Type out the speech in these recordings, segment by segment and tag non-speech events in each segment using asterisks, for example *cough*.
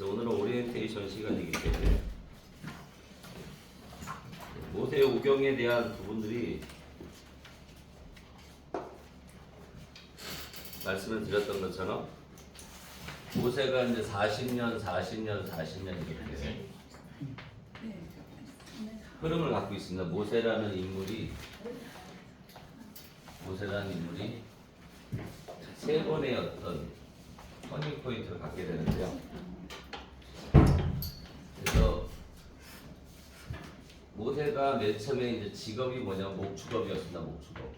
그래서 오늘은 오리엔테이션 시간이기 때문에 모세 오경에 대한 부분들이 말씀을 드렸던 것처럼 모세가 이제 40년, 40년, 40년 이렇게 흐름을 갖고 있습니다. 모세라는 인물이 모세라는 인물이 세 번의 어떤 터닝 포인트를 갖게 되는데요. 그래서 모세가 맨 처음에 이제 직업이 뭐냐 목축업이었습니다. 목축업.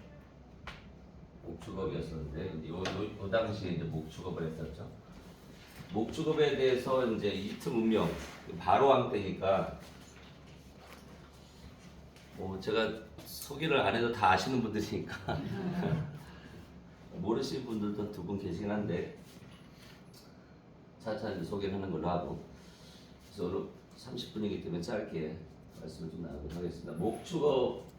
목축업이었었는데 요, 요, 요 당시에 이제 목축업을 했었죠. 목축업에 대해서 이제 이집트 문명 바로 왕 때니까 뭐 제가 소개를 안 해도 다 아시는 분들이니까 *laughs* 모르시는 분들도 두 분 계시긴 한데 차차 이제 소개를 하는 걸로 하고 그래서 오늘 30분이기 때문에 짧게 말씀을 좀 나누도록 하겠습니다. 목축업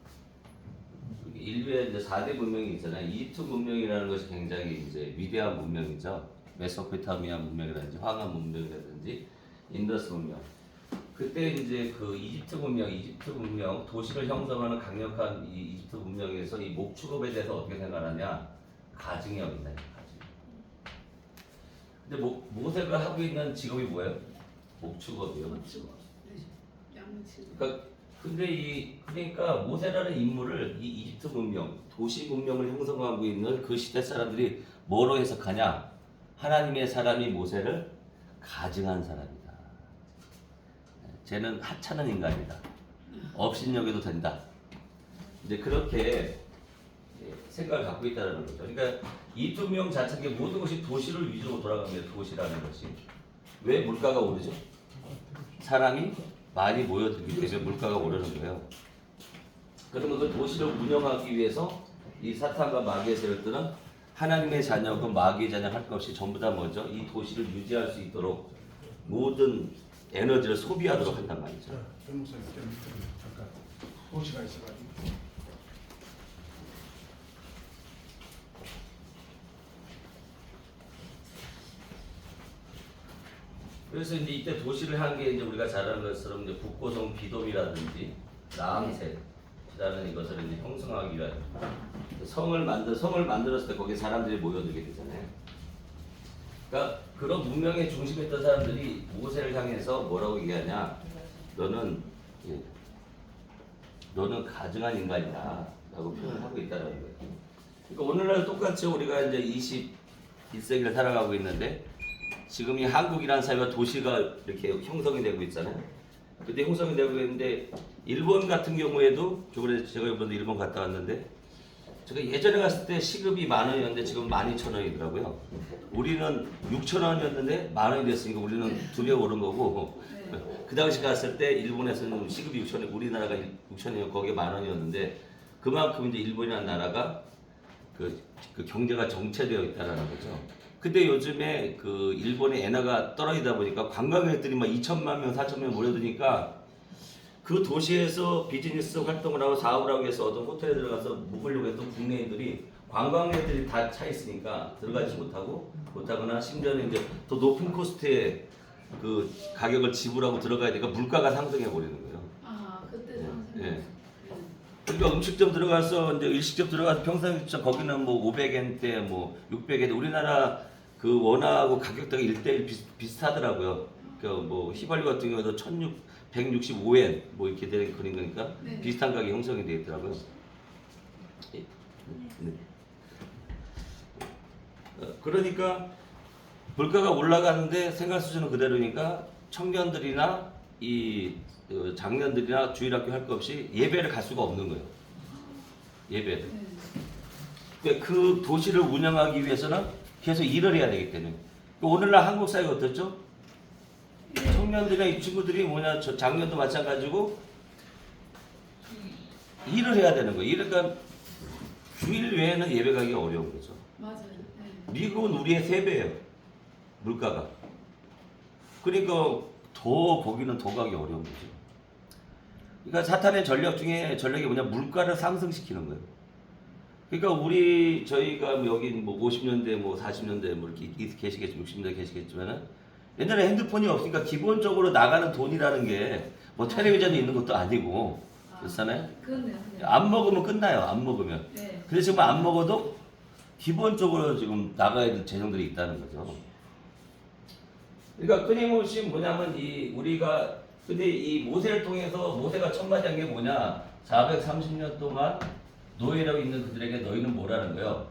인류의 이제 4대 문명이 있잖아요. 이집트 문명이라는 것이 굉장히 이제 위대한 문명이죠. 메소포타미아 문명이라든지 황하 문명이라든지 인더스 문명. 그때 이제 그 이집트 문명, 이집트 문명 도시를 형성하는 강력한 이 이집트 문명에서 이 목축업에 대해서 어떻게 생각하냐? 가증이 어린다. 가증. 근데 모, 모세가 하고 있는 직업이 뭐예요? 목축업이요. 그러니까 근데 이 그러니까 모세라는 인물을 이 이집트 문명, 도시 문명을 형성하고 있는 그 시대 사람들이 뭐로 해석하냐? 하나님의 사람이 모세를 가증한 사람이다. 쟤는 하찮은 인간이다. 업신여겨도 된다. 이제 그렇게 생각을 갖고 있다는 거죠. 그러니까 이집트 문명 자체의 모든 것이 도시를 위주로 돌아갑니다. 도시라는 것이 왜 물가가 오르죠? 사람이 많이 모여들기 때문에 물가가 오르는 거예요. 그러면 그 도시를 운영하기 위해서 이 사탄과 마귀의 세력들은 하나님의 자녀고 마귀의 자녀 할 것 없이 전부 다 뭐죠? 이 도시를 유지할 수 있도록 모든 에너지를 소비하도록 한단 말이죠. 잠깐 호시가 있어가지고 그래서 이제 이때 도시를 한 게 이제 우리가 잘 아는 것처럼 이제 북고성 비돔이라든지 라암셋이라는 이것을 이제 형성하기 위한 성을 만들 성을 만들었을 때 거기에 사람들이 모여들게 되잖아요. 그러니까 그런 문명의 중심에 있던 사람들이 모세를 향해서 뭐라고 얘기하냐? 너는 예, 너는 가증한 인간이다라고 표현을 하고 있다는 거예요. 그러니까 오늘날 똑같이 우리가 이제 21세기를 살아가고 있는데 지금 이 한국이라는 사회가 도시가 이렇게 형성이 되고 있잖아요. 근데 형성이 되고 있는데 일본 같은 경우에도 저번에 제가 이번에 일본 갔다 왔는데 제가 예전에 갔을 때 시급이 만 원이었는데 지금 만 이천 원이더라고요. 우리는 육천 원이었는데 만 원이 됐으니까 우리는 두 배 오른 거고 그 당시 갔을 때 일본에서는 시급이 육천 원, 우리나라가 육천 원이고 거기에 만 원이었는데 그만큼 이제 일본이라는 나라가 그, 그 경제가 정체되어 있다라는 거죠. 근데 요즘에 그 일본의 엔화가 떨어지다 보니까 관광객들이 막 2천만 명, 4천 명 몰려드니까 그 도시에서 비즈니스 활동을 하고 사업을 하기 위해서 어떤 호텔에 들어가서 묵으려고 했던 국내인들이 관광객들이 다 차 있으니까 들어가지 못하고 못하거나 심지어는 이제 더 높은 코스트에 그 가격을 지불하고 들어가야 되니까 물가가 상승해 버리는 거예요. 아 그때 예. 상승. 그러니까 음식점 들어가서 이제 일식점 들어가서 평상시점 거기는 뭐 500엔대 뭐 600엔 우리나라 그 원화하고 가격대가 1대1 비슷, 비슷하더라고요. 그뭐 휘발유 같은 경우도 1600 165엔 뭐 이렇게 되는 그런 거니까 네. 비슷한 가격이 형성이 되어 있더라고요. 예. 네. 어, 그러니까 물가가 올라가는데 생활 수준은 그대로니까 청년들이나 이 어, 장년들이나 주일학교 할 것 없이 예배를 갈 수가 없는 거예요. 예배를. 네. 그러니까 그 도시를 운영하기 위해서는 계속 일을 해야 되기 때문에. 그 오늘날 한국 사회가 어떻죠? 청년들이나 이 친구들이 뭐냐, 저 작년도 마찬가지고 일을 해야 되는 거예요. 그러니까 주일 외에는 예배 가기가 어려운 거죠. 맞아요. 네. 미국은 우리의 세 배예요. 물가가. 그러니까 더 거기는 더 가기 어려운 거죠. 그러니까 사탄의 전략 중에 전략이 뭐냐 물가를 상승시키는 거예요. 그러니까 우리 저희가 뭐 여기 뭐 50년대 뭐 40년대 뭐 이렇게 계시겠지 60년대 계시겠지만은 옛날에 핸드폰이 없으니까 기본적으로 나가는 돈이라는 게 뭐 텔레비전이 있는 것도 아니고 그렇잖아요. 그렇네요. 네. 안 먹으면 끝나요. 안 먹으면. 네. 근데 지금 안 먹어도 기본적으로 지금 나가야 될 재정들이 있다는 거죠. 그러니까 끊임없이 뭐냐면 이 우리가 근데 이 모세를 통해서 모세가 천마디한 게 뭐냐? 430년 동안 노예라고 있는 그들에게 너희는 뭐라는 거예요?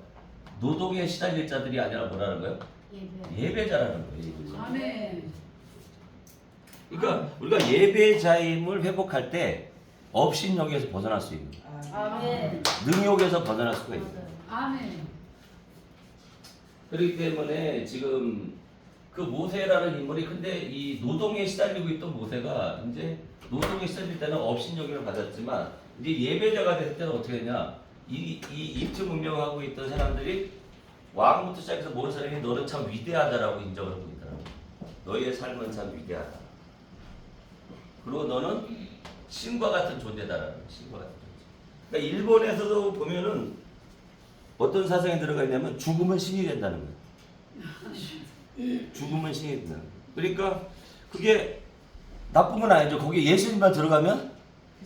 노동에 시달릴 자들이 아니라 뭐라는 거예요? 예배. 예배 자라는 거예요. 아멘. 그러니까 우리가 예배자임을 회복할 때 업신여기에서 벗어날 수 있는 거예요. 아멘. 능욕에서 벗어날 수가 있어요. 아멘. 그렇기 때문에 지금 그 모세라는 인물이 근데 이 노동에 시달리고 있던 모세가 이제 노동에 시달릴 때는 업신여기를 받았지만 이제 예배자가 됐을 때는 어떻게 되냐 이, 이 입트 문명하고 있던 사람들이 왕부터 시작해서 모든 사람이 너는 참 위대하다라고 인정을 있더라고 너희의 삶은 참 위대하다 그리고 너는 신과 같은 존재다라는 거야, 신과 같은 존재 그러니까 일본에서도 보면은 어떤 사상이 들어가 있냐면 죽으면 신이 된다는 거예요. 죽으면 신이 된다. 그러니까 그게 나쁜 건 아니죠. 거기 예수님만 들어가면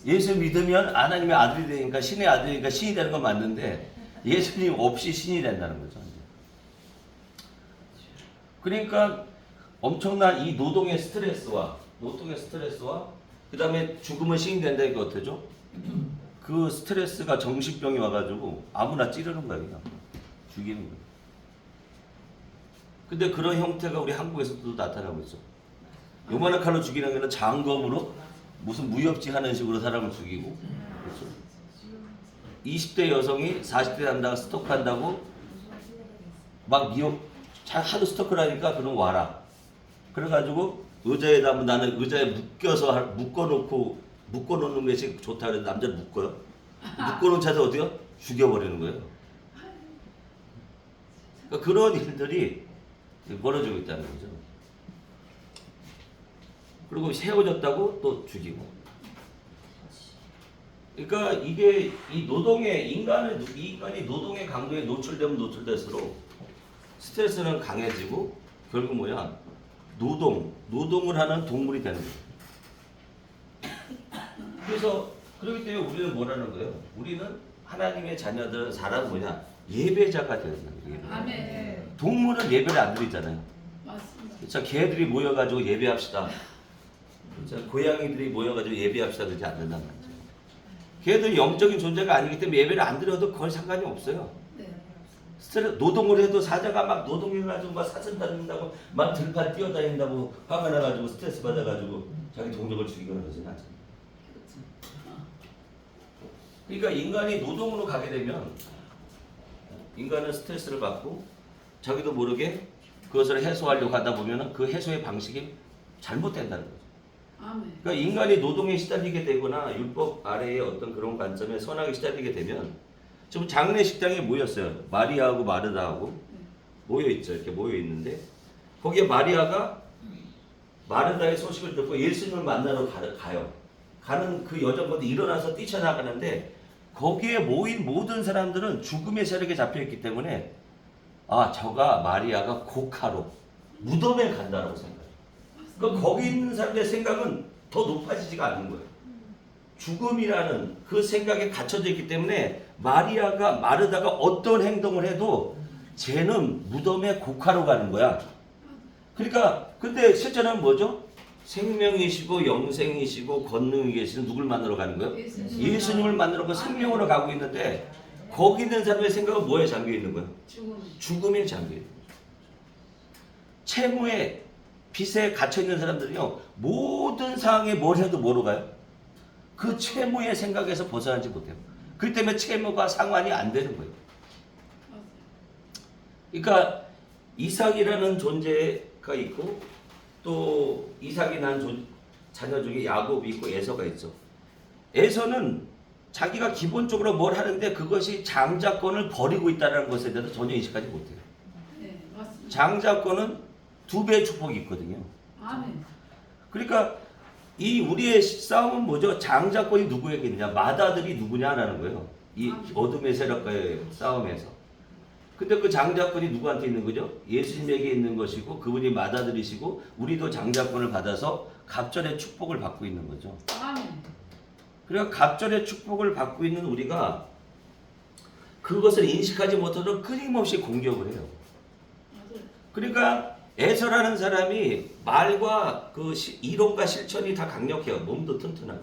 예수 믿으면 하나님의 아들이 되니까 신의 아들이니까 신이 되는 건 맞는데 예수님 없이 신이 된다는 거죠. 그러니까 엄청난 이 노동의 스트레스와 노동의 스트레스와 그 다음에 죽으면 신이 된다는 게 어때죠? 그 스트레스가 정신병이 와가지고 아무나 찌르는 거야 그냥 죽이는 거야. 근데 그런 형태가 우리 한국에서도 나타나고 있어. 요만한 칼로 죽이는 게는 장검으로 무슨 무협지 하는 식으로 사람을 죽이고 그렇죠? 20대 여성이 40대 남자가 스토크한다고 막 미역 잘 하도 스토크를 하니까 그럼 와라. 그래가지고 의자에다 하면 나는 의자에 묶여서 할- 묶어놓고 묶어놓는 것이 좋다 그래서 남자를 묶어요. 묶어놓은 차에서 어디요? 죽여버리는 거예요. 그러니까 그런 일들이 벌어지고 있다는 거죠. 그리고 세워졌다고 또 죽이고. 그러니까 이게 이 노동의 인간을 이 인간이 노동의 강도에 노출되면 노출될수록 스트레스는 강해지고 결국 뭐야 노동 노동을 하는 동물이 되는 거예요. 그래서 그렇기 때문에 우리는 뭐라는 거예요? 우리는 하나님의 자녀들은 사람 뭐냐 예배자가 되는 거예요. 아멘. 동물은 예배를 안 드리잖아요. 맞습니다. 자, 개들이 모여가지고 예배합시다. 자, 고양이들이 모여가지고 예배합시다 그러지 않는단 말이죠. 걔들 영적인 존재가 아니기 때문에 예배를 안 드려도 거의 상관이 없어요. 네. 스트레스 노동을 해도 사자가 막 노동해가지고 막 사슴 다닌다고 막 들판 뛰어다닌다고 화가 나가지고 스트레스 받아가지고 자기 동족을 죽이거나 그러지는 않잖아요. 그러니까 인간이 노동으로 가게 되면 인간은 스트레스를 받고 자기도 모르게 그것을 해소하려고 하다 보면 그 해소의 방식이 잘못된다는. 아멘. 그러니까 인간이 노동에 시달리게 되거나 율법 아래의 어떤 그런 관점에 선하게 시달리게 되면 지금 장례 식장에 모였어요. 마리아하고 마르다하고 모여 있죠. 이렇게 모여 있는데 거기에 마리아가 마르다의 소식을 듣고 예수님을 만나러 가, 가요. 가는 그 여정부터 일어나서 뛰쳐나가는데 거기에 모인 모든 사람들은 죽음의 세력에 잡혀 있기 때문에 아 저가 마리아가 고카로 무덤에 간다라고 생각해요. 그러니까 거기 있는 사람들의 생각은 더 높아지지가 않는 거예요. 죽음이라는 그 생각에 갇혀져 있기 때문에 마리아가 마르다가 어떤 행동을 해도 쟤는 무덤에 고카로 가는 거야. 그러니까 근데 실제는 뭐죠? 생명이시고 영생이시고 권능이 계시는 누굴 만나러 가는 거예요? 예수님. 예수님을 만나러 그 생명으로 가고 있는데 거기 있는 사람의 생각은 뭐에 잠겨 있는 거예요? 죽음. 죽음에 잠겨 있는 거예요. 채무에 빚에 갇혀 있는 사람들은요 모든 상황에 뭘 해도 뭐로 가요? 그 채무의 생각에서 벗어나지 못해요. 그 때문에 채무가 상환이 안 되는 거예요. 그러니까 이삭이라는 존재가 있고 또 이삭이 난 존- 자녀 중에 야곱이 있고 에서가 있죠. 에서는 자기가 기본적으로 뭘 하는데 그것이 장자권을 버리고 있다는 것에 대해서 전혀 인식하지 못해요. 네. 장자권은 두 배의 축복이 있거든요. 아멘. 그러니까 이 우리의 싸움은 뭐죠? 장자권이 누구에게 있느냐? 마다들이 누구냐라는 거예요. 이 어둠의 세력과의 싸움에서. 근데 그 장자권이 누구한테 있는 거죠? 예수님에게 있는 것이고 그분이 받아들이시고 우리도 장자권을 받아서 갑절의 축복을 받고 있는 거죠. 아멘. 그러니까 갑절의 축복을 받고 있는 우리가 그것을 인식하지 못해도 끊임없이 공격을 해요. 그러니까 에서라는 사람이 말과 그 시- 이론과 실천이 다 강력해요. 몸도 튼튼하고.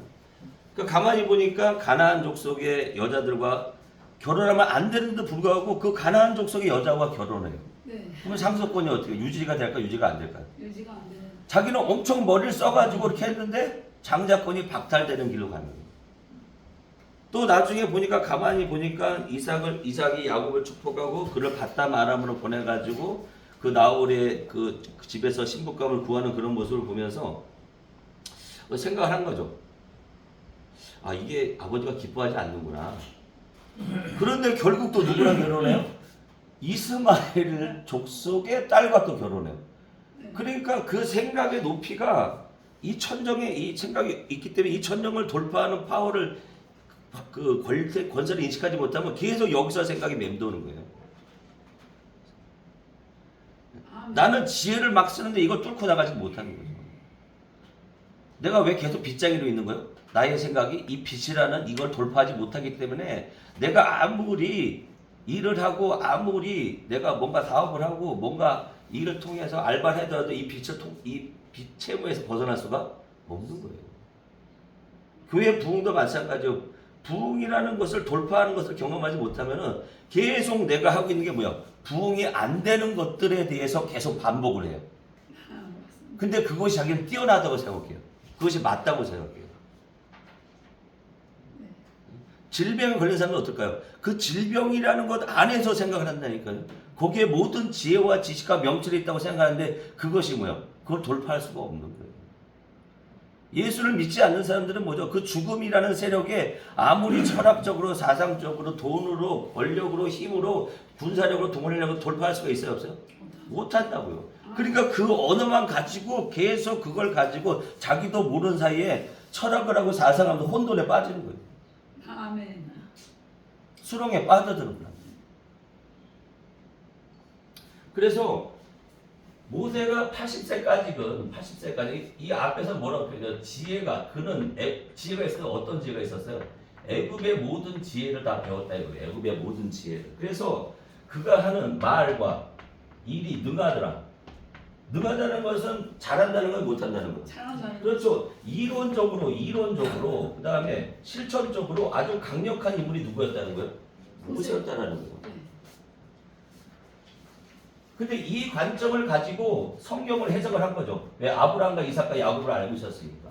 그러니까 가만히 보니까 가나안 족속의 여자들과 결혼하면 안 되는데도 불구하고 그 가나안 족속의 여자와 결혼해요. 네. 그러면 상속권이 어떻게 유지가 될까 유지가 안 될까요? 유지가 안 되는. 자기는 엄청 머리를 써가지고 이렇게 했는데 장자권이 박탈되는 길로 가는 거예요. 또 나중에 보니까 가만히 보니까 이삭을 이삭이 야곱을 축복하고 그를 바다 아람으로 보내가지고 그 나홀의 그 집에서 신부감을 구하는 그런 모습을 보면서 생각을 한 거죠. 아 이게 아버지가 기뻐하지 않는구나. 그런데 결국 또 누구랑 결혼해요? 이스마엘 족속의 딸과 또 결혼해요. 그러니까 그 생각의 높이가 이 천정에 이 생각이 있기 때문에 이 천정을 돌파하는 파워를 그 권세, 권세를 인식하지 못하면 계속 여기서 생각이 맴도는 거예요. 아멘. 나는 지혜를 막 쓰는데 이걸 뚫고 나가지 못하는 거죠. 내가 왜 계속 빗장이로 있는 거예요? 나의 생각이 이 빛이라는 이걸 돌파하지 못하기 때문에 내가 아무리 일을 하고 아무리 내가 뭔가 사업을 하고 뭔가 일을 통해서 알바를 하더라도 이 빛을 통, 이 빛 채무에서 벗어날 수가 없는 거예요. 교회 부흥도 마찬가지요. 부흥이라는 것을 돌파하는 것을 경험하지 못하면은 계속 내가 하고 있는 게 뭐야? 부흥이 안 되는 것들에 대해서 계속 반복을 해요. 근데 그것이 자기는 뛰어나다고 생각해요. 그것이 맞다고 생각해요. 네. 질병에 걸린 사람은 어떨까요? 그 질병이라는 것 안에서 생각을 한다니까요. 거기에 모든 지혜와 지식과 명철이 있다고 생각하는데 그것이 뭐야? 그걸 돌파할 수가 없는 거예요. 예수를 믿지 않는 사람들은 뭐죠? 그 죽음이라는 세력에 아무리 철학적으로, 사상적으로, 돈으로, 권력으로, 힘으로, 군사력으로, 동원력으로 돌파할 수가 있어요? 없어요? 못한다고요. 그러니까 그 언어만 가지고 계속 그걸 가지고 자기도 모르는 사이에 철학을 하고 사상하면서 혼돈에 빠지는 거예요. 아멘. 수렁에 빠져드는 거야. 그래서 모세가 80세까지는 80세까지 이 앞에서 뭐라고 표현해요? 지혜가 그는 애, 지혜가 있어서 어떤 지혜가 있었어요? 애굽의 모든 지혜를 다 배웠다 이거예요. 애굽의 모든 지혜를. 그래서 그가 하는 말과 일이 능하더라. 능하다는 것은 잘한다는 건 못한다는 거. 잘한다는 거. 그렇죠. 이론적으로, 이론적으로, 그 다음에 실천적으로 아주 강력한 인물이 누구였다는 거예요? 모세였다는 거예요. 네. 근데 이 관점을 가지고 성경을 해석을 한 거죠. 왜 아브라함과 이삭과 야곱을 알고 있었으니까.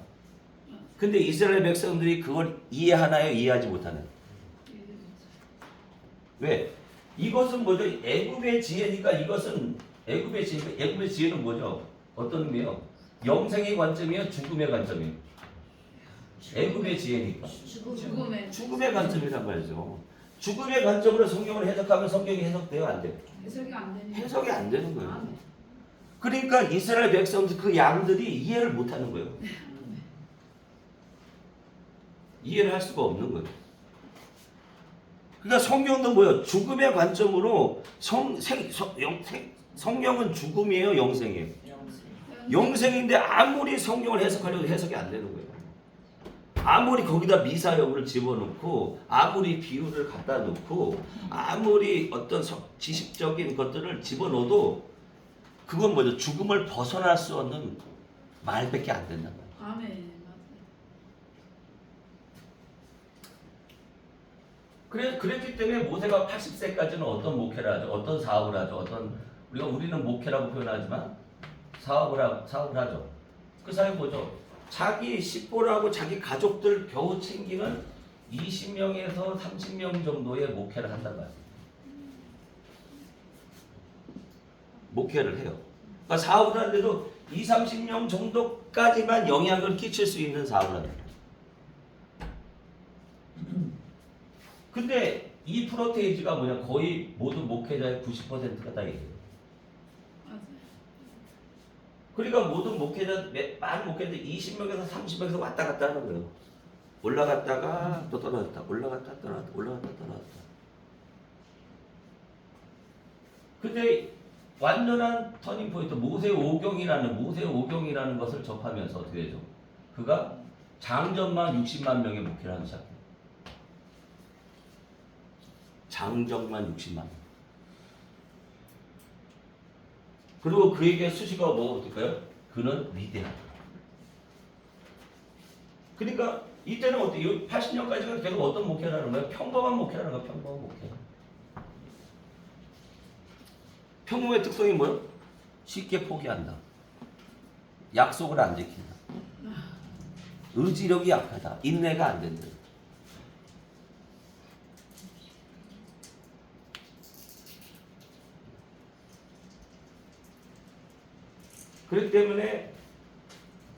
근데 이스라엘 백성들이 그걸 이해하나요? 이해하지 못하나요? 왜? 이것은 뭐죠? 애굽의 지혜니까 이것은 애굽의 지혜, 애굽의 지혜는 뭐죠? 어떤 의미요? 영생의 관점이에요? 죽음의 관점이에요? 애굽의 지혜니까. 죽음의 죽음의 관점이란 말이죠. 죽음의 관점으로 성경을 해석하면 성경이 해석돼요? 안 돼요? 해석이 안 되는. 해석이 안 되는 거예요. 아멘. 그러니까 이스라엘 백성들 그 양들이 이해를 못 하는 거예요. 이해를 할 수가 없는 거예요. 그러니까 성경도 뭐예요? 죽음의 관점으로 성, 생, 성, 영, 생, 성경은 죽음이에요, 영생이에요. 영생인데 아무리 성경을 해석하려도 해석이 안 되는 거예요. 아무리 거기다 미사역을 집어넣고 아무리 비유를 갖다 놓고 아무리 어떤 서- 지식적인 것들을 집어넣어도 그건 뭐죠? 죽음을 벗어날 수 없는 말밖에 안 된단 말이에요. 아멘. 그래, 그랬기 때문에 모세가 80세까지는 어떤 목회를 하죠? 어떤 사업을 하죠? 어떤 우리가 우리는 목회라고 표현하지만 사업을 하, 사업을 하죠. 그 사람이 뭐죠? 자기 식구라고 자기 가족들 겨우 챙기는 20명에서 30명 정도의 목회를 한단 말이에요. 목회를 해요. 그러니까 사업을 하는데도 2, 30명 정도까지만 영향을 끼칠 수 있는 사업을 합니다. 근데 이 프로테이지가 뭐냐 거의 모든 목회자의 90%가 다. 맞아요. 그러니까 모든 목회자 몇- 많은 목회자들 20명에서 30명에서 왔다 갔다 하는 거예요. 올라갔다가 또 떨어졌다. 올라갔다 떨어졌다. 올라갔다 떨어졌다. 근데 완전한 터닝 포인트 모세 오경이라는 모세 오경이라는 것을 접하면서 어떻게 되죠? 그가 장전만 60만 명의 목회를 하기 시작해요. 장정만 60만 명. 그리고 그에게 수식어가 뭐가 붙을까요? 그는 위대하다. 그러니까 이때는 어때? 80년까지가 계속 어떤 목회를 하는 거예요? 평범한 목회를 하는 거예요. 평범한 목회. 평범의 특성이 뭐예요? 쉽게 포기한다. 약속을 안 지킨다. 의지력이 약하다. 인내가 안 된다. 그렇기 때문에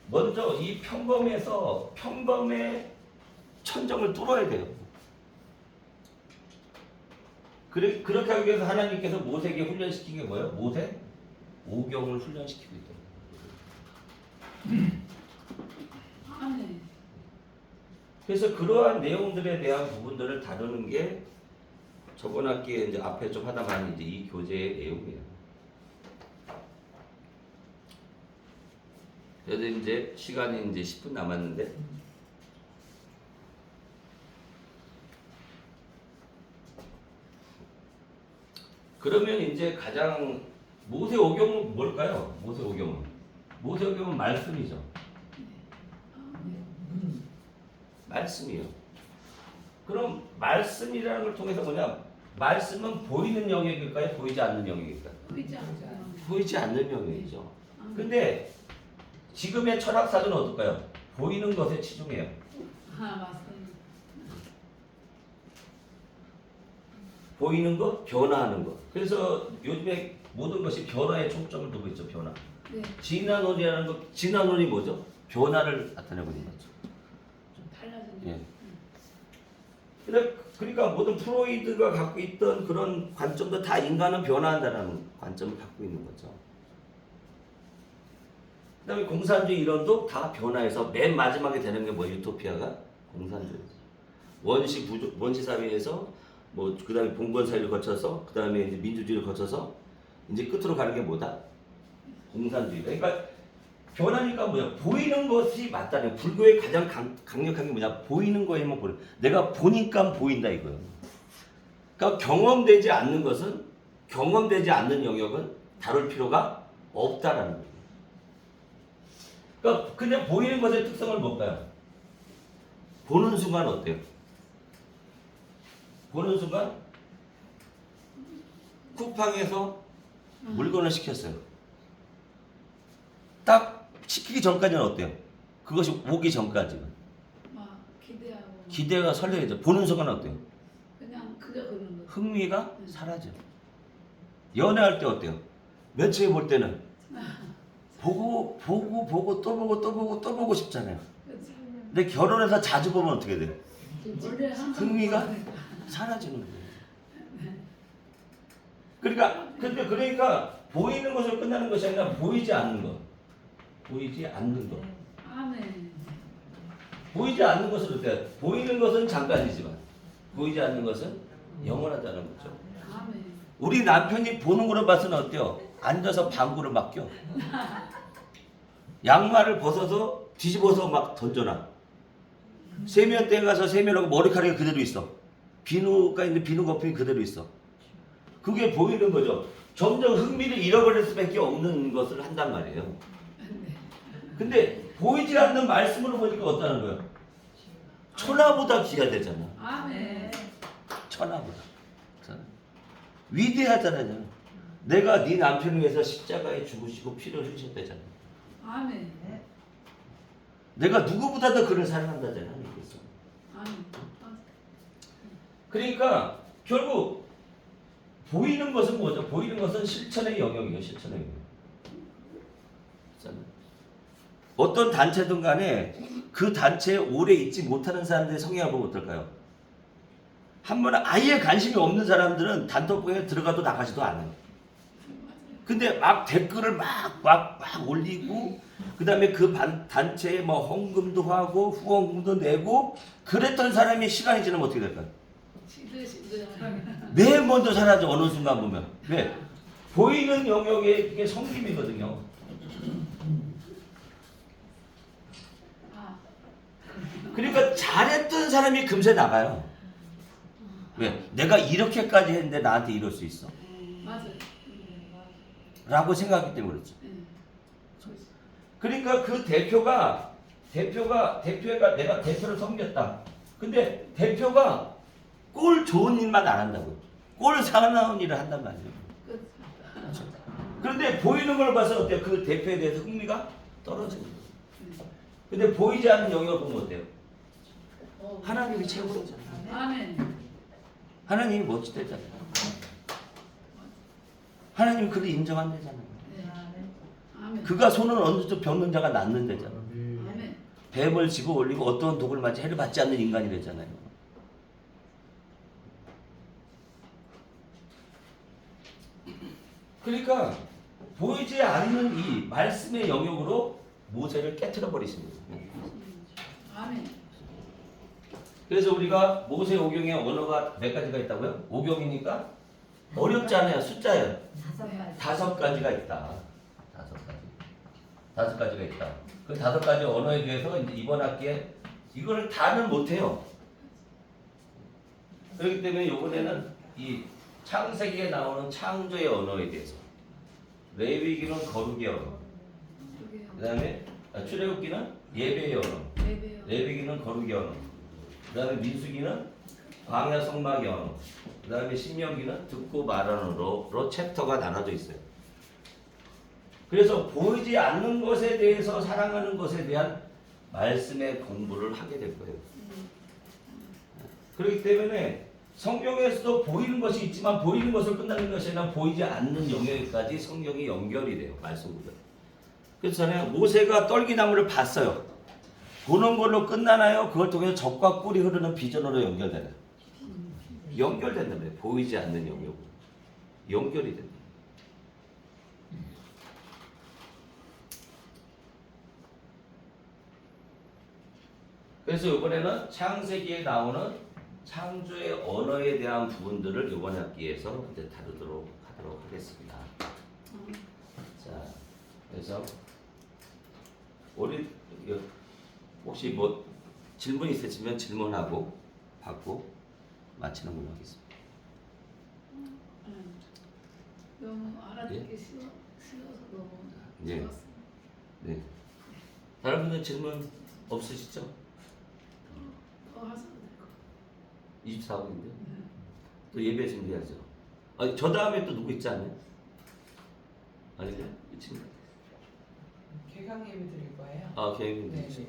먼저 이 평범에서 평범의 천정을 뚫어야 돼요. 그래, 그렇게 하기 위해서 하나님께서 모세에게 훈련시킨 게 뭐예요? 모세? 오경을 훈련시키고 있다. 그래서 그러한 내용들에 대한 부분들을 다루는 게 저번 학기에 이제 앞에 좀 하다 많이 이제 이 교재의 내용이에요. 그래도 이제 시간이 이제 10분 남았는데 그러면 이제 가장 모세 오경은 뭘까요? 모세 오경은 모세 오경은 말씀이죠. 말씀이요. 그럼 말씀이라는 걸 통해서 뭐냐? 말씀은 보이는 영역일까요? 보이지 않는 영역일까요? 보이지 않아요. 보이지 않는 영역이죠. 아멘. 근데 지금의 철학사는 어떨까요? 보이는 것에 치중해요. 아 맞습니다. 보이는 것, 변화하는 것. 그래서 요즘에 모든 것이 변화에 초점을 두고 있죠. 변화. 네. 진화론이라는 것, 진화론이 뭐죠? 변화를 나타내고 있는 거죠. 좀 달라진. 예. 그러니까 모든 프로이드가 갖고 있던 그런 관점도 다 인간은 변화한다는 관점을 갖고 있는 거죠. 그다음에 공산주의 이론도 다 변화해서 맨 마지막에 되는 게 뭐 유토피아가 공산주의죠. 원시 부조 원시 사회에서 뭐 그다음에 봉건 사회를 거쳐서 그다음에 이제 민주주의를 거쳐서 이제 끝으로 가는 게 뭐다? 공산주의. 그러니까 변하니까 뭐야? 보이는 것이 맞다는. 불교의 가장 강, 강력한 게 뭐냐? 보이는 거에만 보는. 내가 보니까 보인다 이거예요. 그러니까 경험되지 않는 것은 경험되지 않는 영역은 다룰 필요가 없다라는 거예요. 그러니까 그냥 보이는 것의 특성을 뭘까요? 보는 순간 어때요? 보는 순간 쿠팡에서 물건을 시켰어요. 딱 시키기 전까지는 어때요? 그것이 오기 전까지는 막 기대하고. 기대가 설레죠. 보는 순간 어때요? 그냥 그저 그런 거. 흥미가 사라져. 연애할 때 어때요? 며칠 볼 때는 *laughs* 보고 보고 보고 또 보고 또 보고 또 보고 싶잖아요. 근데 결혼해서 자주 보면 어떻게 돼요? 흥미가 사라지는 거예요. 그러니까 근데 그러니까 보이는 것으로 끝나는 것이 아니라 보이지 않는 것, 보이지 않는 것, 아멘. 보이지 않는 것을 어때? 보이는 것은 잠깐이지만 보이지 않는 것은 영원하다는 거죠. 아멘. 우리 남편이 보는 거로 봐서는 어때요? 앉아서 방구를 막 껴. 양말을 벗어서 뒤집어서 막 던져놔. 세면대에 가서 세면하고 머리카락이 그대로 있어. 비누가 있는데 비누 거품이 그대로 있어. 그게 보이는 거죠. 점점 흥미를 잃어버릴 수밖에 없는 것을 한단 말이에요. 네. 근데 보이지 않는 말씀으로 보니까 어떠는 거예요? 천하보다 귀하대잖아. 아멘. 천하보다. 위대하잖아요. 내가 네 남편을 위해서 십자가에 죽으시고 피를 흘리셨다잖아. 아멘. 내가 누구보다도 그를 사랑한다잖아. 그래서. 아멘. 그러니까 결국 보이는 것은 뭐죠? 보이는 것은 실천의 영역이에요. 실천의 영역. 어떤 단체든 간에 그 단체에 오래 있지 못하는 사람들의 성향을 보면 어떨까요? 한 번에 아예 관심이 없는 사람들은 단톡방에 들어가도 나가지도 않아요. 근데 막 댓글을 막, 막, 막 올리고, 그 다음에 그 반- 단체에 뭐 헌금도 하고, 후원금도 내고, 그랬던 사람이 시간이 지나면 어떻게 될까요? 매일 먼저 사라져, 어느 순간 보면. 왜? 보이는 영역에 이게 성김이거든요. 아, 그러니까 잘했던 사람이 금세 나가요. 왜? 내가 이렇게까지 했는데 나한테 이럴 수 있어. 맞아요. 라고 생각하기 때문에 그렇죠. 네. 그러니까 그 대표가 대표가 대표가 내가 대표를 섬겼다. 근데 대표가 꼴 좋은 일만 안 한다고요. 꼴 사나운 일을 한단 말이에요. 끝. 그런데 보이는 걸 봐서 어때요? 그 대표에 대해서 흥미가 떨어지는 거예요. 근데 보이지 않는 영역을 보면 어때요? 하나님이 최고잖아요. 하나님이 멋지대잖아요. 하나님 그를 인정한대잖아요. 네. 아멘. 그가 손을 얹어도 병든 자가 낫는 데잖아요. 아멘. 아멘. 뱀을 집어 올리고 어떠한 독을 맞지 해를 받지 않는 인간이랬잖아요. 그러니까 보이지 않는 이 말씀의 영역으로 모세를 깨뜨려 버리십니다. 아멘. 그래서 우리가 모세 오경의 언어가 몇 가지가 있다고요? 오경이니까 어렵지 않아요. 숫자예요. 다섯 가지. 다섯 가지가 있다. 다섯 가지. 다섯 가지가 있다. 그 다섯 가지 언어에 대해서 이제 이번 학기에 이거를 다는 못해요. 그렇기 때문에 이번에는 이 창세기에 나오는 창조의 언어에 대해서 레위기는 거룩의 언어. 그 다음에 출애굽기는 예배의 언어. 레위기는 거룩의 언어, 그 다음에 민수기는 광야 성막의 언어, 그 다음에 신명기는 듣고 말하는 언어로 챕터가 나눠져 있어요. 그래서 보이지 않는 것에 대해서 사랑하는 것에 대한 말씀의 공부를 하게 될 거예요. 그렇기 때문에 성경에서도 보이는 것이 있지만 보이는 것을 끝나는 것이 아니라 보이지 않는 영역까지 성경이 연결이 돼요. 말씀으로. 그래서 저는 모세가 떨기나무를 봤어요. 보는 걸로 끝나나요? 그걸 통해서 적과 꿀이 흐르는 비전으로 연결되나요? 연결된다며 보이지 않는 영역으로 연결이 된다. 그래서 이번에는 창세기에 나오는 창조의 언어에 대한 부분들을 이번 학기에서 이제 다루도록 하도록 하겠습니다. 자, 그래서 우리 혹시 뭐 질문 있으시면 질문하고 받고 마치는 걸로 하겠습니다. 음. 너무 알아듣기 쉬워, 쉬워서 너무 예. 좋았어요. 네. 다른 분들 질문 없으시죠? 더 하셔도 될 것 24분인데 같아요. 또 예배 준비하죠. 아니 저 다음에 또 누구 있지 않아요? 아니요? 이 친구. 개강 예배 드릴 거예요. 아 계획님도 네, 있죠. 네.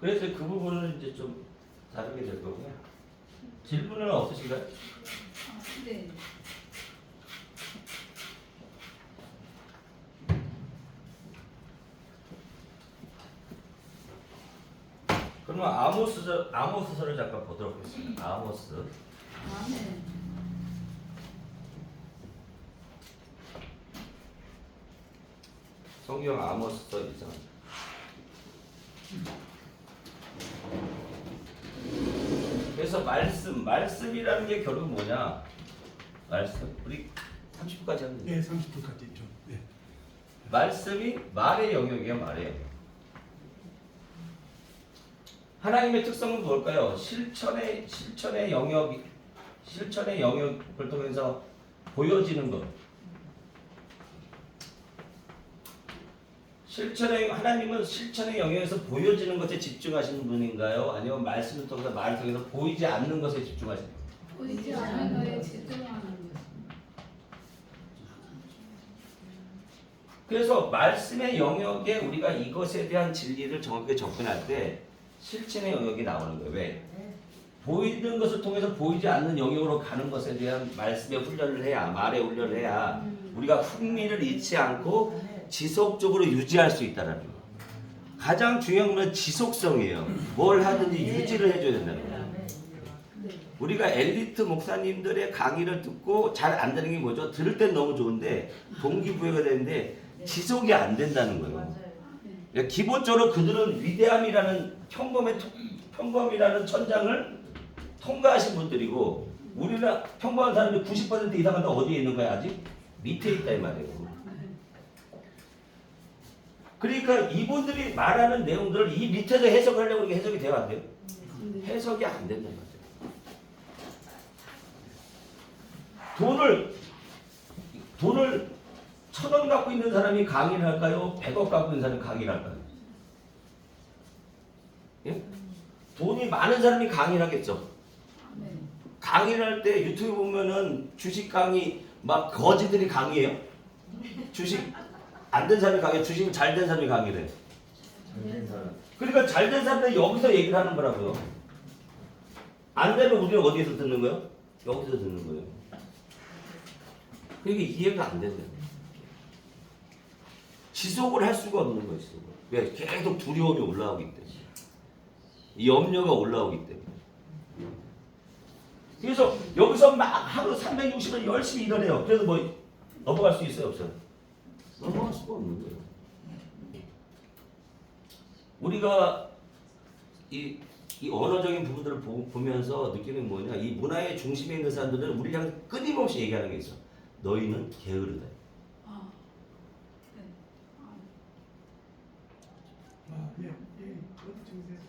그래서 그 부분을 이제 좀 다루게 될 거고요. 질문은 없으신가요? 아, 네. 그러면 아모스서 아모스서를 잠깐 보도록 하겠습니다. 아모스. 아멘. 성경 아모스서 1장. 그래서 말씀, 말씀이라는 게 결국 뭐냐? 말씀. 우리 30분까지 하면. 네, 30분까지 있죠. 네. 말씀이 말의 영역이에요, 말의 영역. 하나님의 특성은 뭘까요? 실천의 실천의 영역, 실천의 영역을 통해서 보여지는 것. 실천의 하나님은 실천의 영역에서 보여지는 것에 집중하시는 분인가요? 아니면 말씀을 통해서 말을 통해서 보이지 않는 것에 집중하시는 분? 보이지 않는 거에 집중하는 것입니다. 그래서 말씀의 영역에 우리가 이것에 대한 진리를 정확하게 접근할 때 실천의 영역이 나오는 거예요. 왜? 보이는 것을 통해서 보이지 않는 영역으로 가는 것에 대한 말씀의 훈련을 해야 말의 훈련을 해야 우리가 흥미를 잃지 않고 지속적으로 유지할 수 있다는 거예요. 가장 중요한 건 지속성이에요. 뭘 하든지 유지를 해줘야 된다는 거예요. 네. 우리가 엘리트 목사님들의 강의를 듣고 잘 안 되는 게 뭐죠? 들을 땐 너무 좋은데 동기부여가 되는데 지속이 안 된다는 거예요. 네. 그러니까 기본적으로 그들은 위대함이라는 평범의 평범이라는 천장을 통과하신 분들이고 우리나라 평범한 사람들 90% 이상은 다 어디에 있는 거야 아직? 밑에 있다 이 말이에요. 그러니까 이분들이 말하는 내용들을 이 밑에서 해석하려고 이게 해석이 돼야 안 돼요? 해석이 안 된단 말이에요. 돈을 돈을 천 원 갖고 있는 사람이 강의를 할까요? 백억 갖고 있는 사람이 강의를 할까요? 예? 돈이 많은 사람이 강의를 하겠죠. 아멘. 강의를 할 때 유튜브 보면은 주식 강의 막 거지들이 강의해요. 주식 안 된 사람이 강의, 주식 잘된 사람이 해. 그러니까 잘 된 사람들이 여기서 얘기를 하는 거라고요. 안 되면 우리는 어디에서 듣는 거예요? 여기서 듣는 거예요. 그게 이해가 안 되는 거예요. 지속을 할 수가 없는 거예요. 왜? 계속 두려움이 올라오기 때문에. 이 염려가 올라오기 때문에. 그래서 여기서 막 하루 360일 열심히 일하네요. 그래서 뭐 넘어갈 수 있어요, 없어요? 넘어갈 수가 없는 거예요. 우리가 이, 이 언어적인 부분들을 보, 보면서 느끼는 게 뭐냐? 이 문화의 중심에 있는 사람들은 우리랑 끊임없이 얘기하는 게 있어. 너희는 게으르다. 아. 네. 아, 아, 예, 예.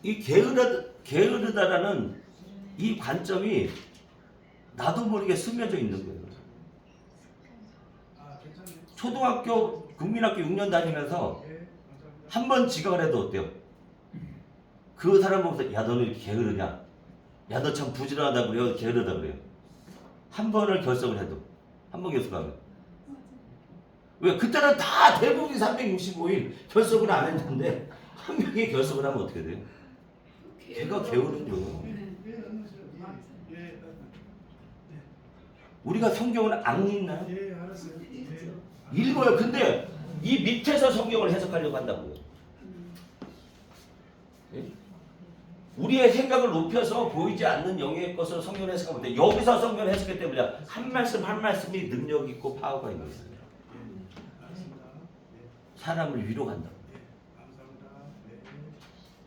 이 게으르, 게으르다라는 이 관점이 나도 모르게 스며져 있는 거예요. 초등학교, 국민학교 6년 다니면서. 한 번 지각을 해도 어때요? 그 사람 보면서 야 너는 게으르냐? 야 너 참 부지런하다 그래요? 게으르다 그래요? 한 번을 결석을 해도 한 번 결석하면 왜 그때는 다 대부분이 365일 결석을 안 했는데 한 명이 결석을 하면 어떻게 돼요? 걔가 게으르죠. 우리가 성경을 안 읽나요? 예, 알았어요. 예. 읽어요. 근데 이 밑에서 성경을 해석하려고 한다고요. 예? 우리의 생각을 높여서 보이지 않는 영역의 것을 성경을 해석하면 돼. 여기서 성경을 해석했기 때문에 한 말씀 한 말씀이 능력 있고 파워가 있는. 예, 사람을 위로한다.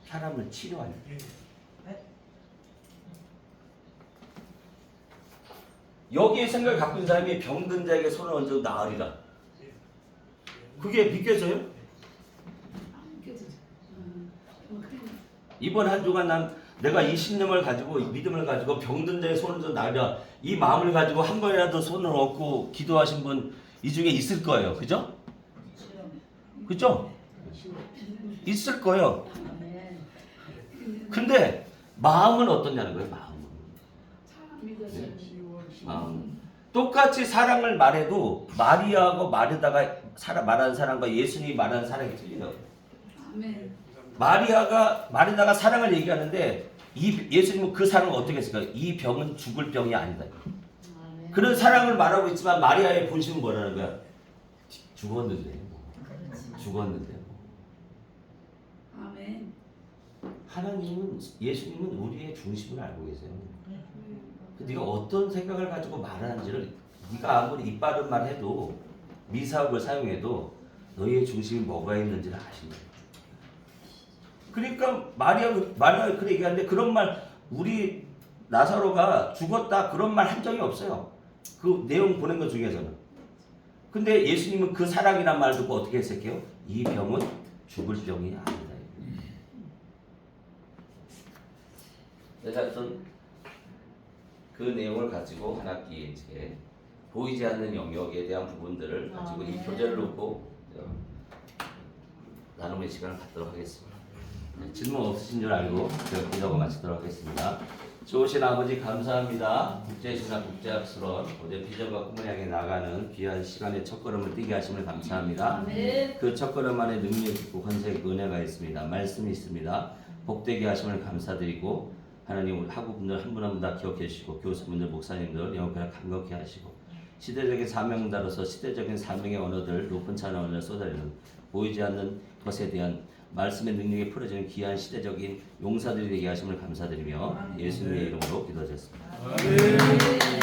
사람을 치료한다. 예. 여기에 생각을 갖고 있는 사람이 병든 자에게 손을 얹어 나으리라. 그게 그래. 이번 한 주간 난 내가 이 신념을 가지고 이 믿음을 가지고 병든 자의 손을 좀 나으리라. 이 마음을 가지고 한 번이라도 손을 얹고 기도하신 분 이 중에 있을 거예요. 그죠? 그죠? 있을 거예요. 근데 마음은 어떠냐는 거예요. 마음은. 네. 10월 10월. 마음. 똑같이 사랑을 말해도 마리아하고 마르다가 사람 말하는 사람과 예수님이 말하는 사랑이 틀려요. 아멘. 마리아가 마르다가 사랑을 얘기하는데 이 예수님은 그 사랑을 어떻게 했을까요? 이 병은 죽을 병이 아니다. 그런 사랑을 말하고 있지만 마리아의 본심은 뭐라는 거야? 죽었는데 죽었는데 아멘. 하나님은 예수님은 우리의 중심을 알고 계세요. 그 네가 어떤 생각을 가지고 말하는지를 네가 아무리 이빠른 말 해도 미사역을 사용해도 너희의 중심이 뭐가 있는지를 아신다. 그러니까 마리아 마리아 그렇게 얘기하는데 그런 말 우리 나사로가 죽었다 그런 말 한 적이 없어요. 그 내용 보낸 것 중에서는. 근데 예수님은 그 사랑이란 말 듣고 어떻게 했을게요? 이 병은 죽을 병이 아니다. 그래서 하여튼 그 내용을 가지고 한 학기에 이제 보이지 않는 영역에 대한 부분들을 가지고 이 교재를 놓고 어, 나눔의 시간을 갖도록 하겠습니다. 네, 질문 없으신 줄 알고 기도하고 마치도록 하겠습니다. 좋으신 아버지 감사합니다. 국제신학 국제학술원 어제 비전과 꿈을 향해 나가는 귀한 시간의 첫걸음을 뛰게 하심을 감사합니다. 아멘. 그 첫걸음 안에 능력이 있고 권세의 은혜가 있습니다. 말씀이 있습니다. 복되게 하심을 감사드리고 하나님 우리 학우분들 한 분 한 분 다 기억해 주시고 교수분들 목사님들 영업을 감격해 하시고 시대적인 사명자로서 시대적인 사명의 언어들 높은 찬양을 쏟아내는 보이지 않는 것에 대한 말씀의 능력이 풀어지는 귀한 시대적인 용사들이 되게 하심을 감사드리며 예수님의 이름으로 기도하셨습니다. 아멘.